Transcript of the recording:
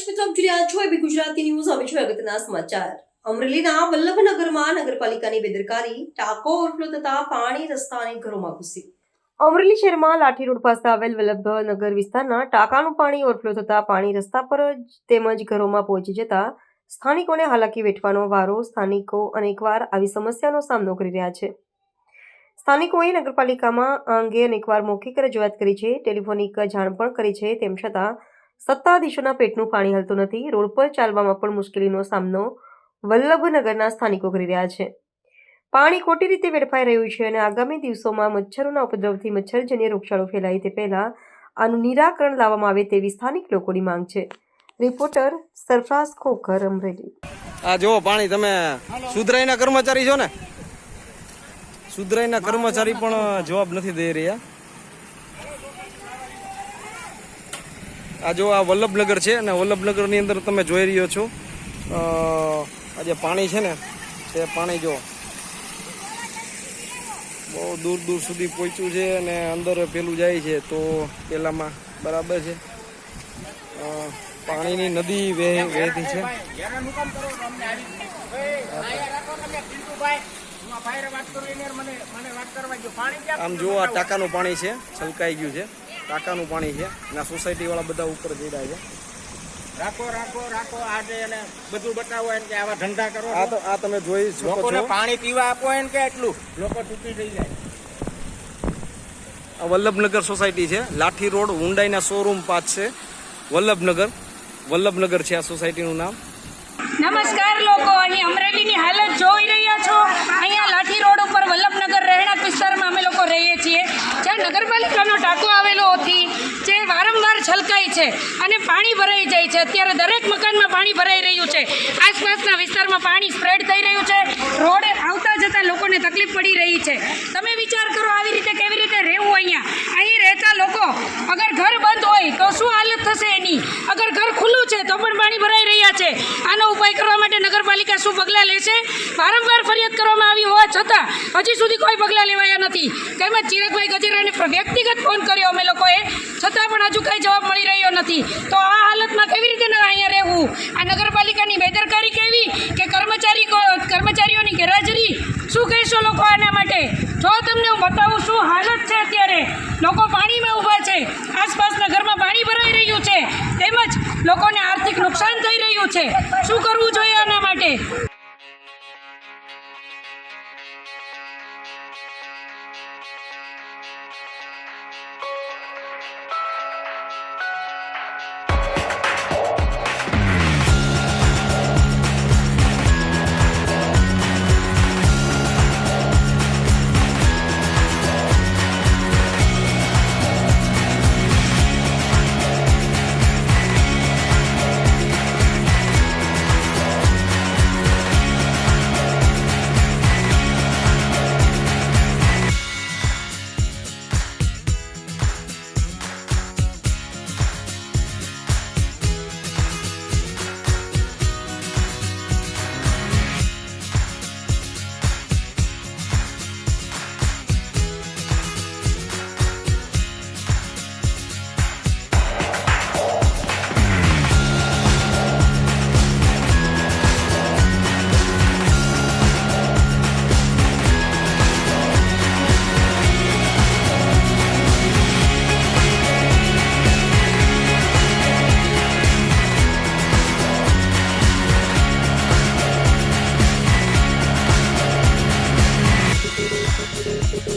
મિત્રો આપ જોઈ રહ્યા છો ગુજરાતી ન્યૂઝ હવે છે અગત્યના સમાચાર. અમરેલીના વલ્લભનગરમાં નગરપાલિકાની બેદરકારી, ટાંકો ઓવરફ્લો થતા પાણી રસ્તા ઘરોમાં ઘૂસી. અમરેલી શહેરમાં લાઠી રોડ પાસે આવેલ વલ્લભનગર વિસ્તારના ટાંકાનું પાણી ઓવરફ્લો થતા પાણી રસ્તા પર તેમજ ઘરોમાં પહોંચી જતા સ્થાનિકોને હાલાકી વેઠવાનો વારો સ્થાનિકો અનેકવાર આવી સમસ્યાનો સામનો કરી રહ્યા છે. સ્થાનિકોએ નગરપાલિકામાં આ અંગે અનેકવાર મૌખિક રજૂઆત કરી છે, ટેલિફોનિક જાણ પણ કરી છે, તેમ છતાં સત્તાધીશોના પેટનું પાણી હલતું નથી. રોડ પર ચાલવામાં પણ મુશ્કેલીનો સામનો વલ્લભનગરના સ્થાનિકો કરી રહ્યા છે. પાણી ખોટી રીતે વેડફાઈ રહ્યું છે અને આગામી દિવસોમાં મચ્છરોના ઉપદ્રવથી મચ્છરજન્ય રોગચાળો ફેલાય તે પહેલાં આનું નિરાકરણ લાવવામાં આવે તેવી સ્થાનિક લોકોની માંગ છે. રિપોર્ટર સરફરાઝ ખોખર, અમરેલી. આ જો પાણી, તમે સુધરાઈના કર્મચારી છો ને? સુધરાઈના કર્મચારી પણ જવાબ નથી દઈ રહ્યા. આ જો આ વલ્લભનગર છે અને વલ્લભનગરની અંદર તમે જોઈ રહ્યો છો આ જે પાણી છે ને તે પાણી જો બહુ દૂર દૂર સુધી પહોંચ્યું છે અને અંદર પેલું જાય છે, તો પેલામાં બરાબર છે. પાણીની નદી વહે, વહેતી છે. આમ જુઓ આ ટાંકાનું પાણી છે, છલકાઈ ગયું છે. ટાંકાનું પાણી છે અને સોસાયટીવાળા સોસાયટી વાળા બધા ઉપર ચડ્યા છે. રાખો રાખો રાખો આજે એને બધું બતાવો એને કે આવા ધંધા કરો આ તો આ તમે જોઈ શકો લોકોને પાણી પીવા આપો એને કે એટલું? લોકો તૂટી થઈ જાય. આ વલ્લભનગર સોસાયટી છે. લાઠી રોડ હુંડાઈના શોરૂમ પાસ છે. વલ્લભનગર. વલ્લભનગર છે આ સોસાયટીનું નામ. નમસ્કાર લોકો અહીં અમરેલીની હાલત જોઈ રહ્યા છો. અહીંયા લાઠી રોડ ઉપર વલ્લભનગર રહેણાંક વિસ્તારમાં અમે લોકો રહીએ છીએ. જ્યાં નગરપાલિકાનો ટાંકો આવેલો છલકાય છે અને પાણી ભરાઈ જાય છે. અત્યારે દરેક મકાનમાં પાણી ભરાઈ રહ્યું છે. આસપાસના વિસ્તારમાં પાણી સ્પ્રેડ થઈ રહ્યું છે. રોડે આવતા જતા લોકોને તકલીફ પડી રહી છે. તમે વિચાર કરો આવી રીતે કેવી રીતે રહેવું અહીંયા? અહીં રહેતા લોકો અગર ઘર બંધ હોય તો શું હાલત થશે એની અગર ઘર ખુલ્લું છે તો પણ પાણી ભરાઈ રહ્યા છે આનો ઉપાય કરવા માટે નગરપાલિકા શું પગલાં લેશે? વારંવાર ફરિયાદ કરવામાં આવી હોવા છતાં હજી સુધી કોઈ પગલાં લેવાયા નથી. તેમજ ચિરાગભાઈ ગજેરાને વ્યક્તિગત ફોન કર્યો અમે લોકોએ. છતાં પણ હજુ કંઈ જવાબ મળી રહ્યો નથી. તો આ હાલતમાં કેવી રીતે અહીંયા રહેવું? આ નગરપાલિકાની બેદરકારી કેવી? કે કર્મચારી કર્મચારીઓની ગેરહાજરી? શું કહેશો લોકો આના માટે? જો તમને હું બતાવું શું હાલત છે અત્યારે? લોકો પાણીમાં ઊભા છે. આસપાસના ઘરમાં પાણી ભરાઈ રહ્યું છે. તેમજ લોકોને આર્થિક નુકસાન થઈ છે. શું કરવું જોઈએ આના માટે?